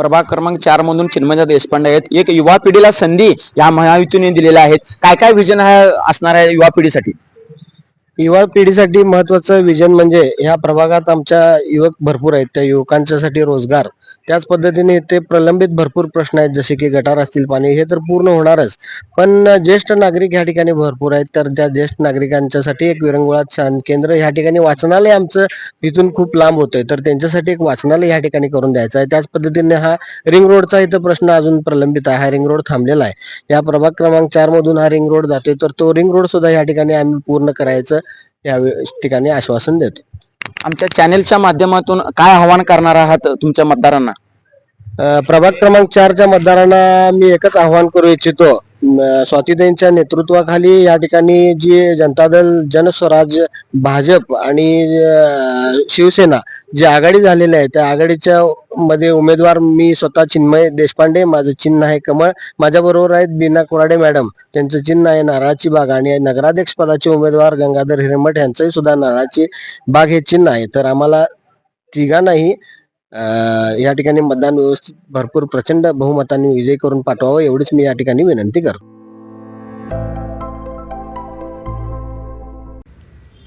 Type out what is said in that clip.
प्रभाग क्रमांक चार मधून चिन्मय देशपांडे आहेत. एक युवा पिढीला संधी या महायुतीने दिलेल्या आहेत. काय काय विजन असणार आहे युवा पिढीसाठी? युवा पिढीसाठी महत्वाचं विजन म्हणजे ह्या प्रभागात आमच्या युवक भरपूर आहेत. त्या युवकांच्यासाठी रोजगार. त्याच पद्धतीने ते प्रलंबित भरपूर प्रश्न आहेत जसे की गटार असतील पाणी हे तर पूर्ण होणारच. पण ज्येष्ठ नागरिक ह्या ठिकाणी भरपूर आहेत. तर त्या ज्येष्ठ नागरिकांच्यासाठी एक विरंगुळा छान केंद्र ह्या ठिकाणी वाचनालय आमचं इथून खूप लांब होतंय. तर त्यांच्यासाठी एक वाचनालय ह्या ठिकाणी करून द्यायचं आहे. त्याच पद्धतीने हा रिंग रोडचा इथं प्रश्न अजून प्रलंबित आहे. हा रिंग रोड थांबलेला आहे. या प्रभाग क्रमांक चार मधून हा रिंग रोड जातोय. तर तो रिंग रोड सुद्धा या ठिकाणी आम्ही पूर्ण करायचं. या ठिकाणी आश्वासन देतो. आमच्या चॅनेलच्या माध्यमातून काय आव्हान करणार आहात तुमच्या मतदारांना? अ, प्रभाग क्रमांक चारच्या मतदारांना मी एकच आव्हान करू इच्छितो. अ, स्वातीताईंच्या नेतृत्वाखाली या ठिकाणी जी जनता दल जनस्वराज भाजप आणि अ, शिवसेना जी आघाडी झालेली आहे त्या आघाडीच्या मध्ये उमेदवार मी स्वतः चिन्मय देशपांडे माझं चिन्ह आहे कमळ. माझ्याबरोबर आहेत बीना कोराडे मॅडम. त्यांचं चिन्ह आहे नारळाची बाग आणि नगराध्यक्ष पदाचे उमेदवार गंगाधर हिरमट यांचंही सुद्धा नारळाची बाग हे चिन्ह आहे. तर आम्हाला तिघांनाही या ठिकाणी मतदान व्यवस्थित भरपूर प्रचंड बहुमतांनी विजय करून पाठवावं एवढीच मी या ठिकाणी विनंती करतो.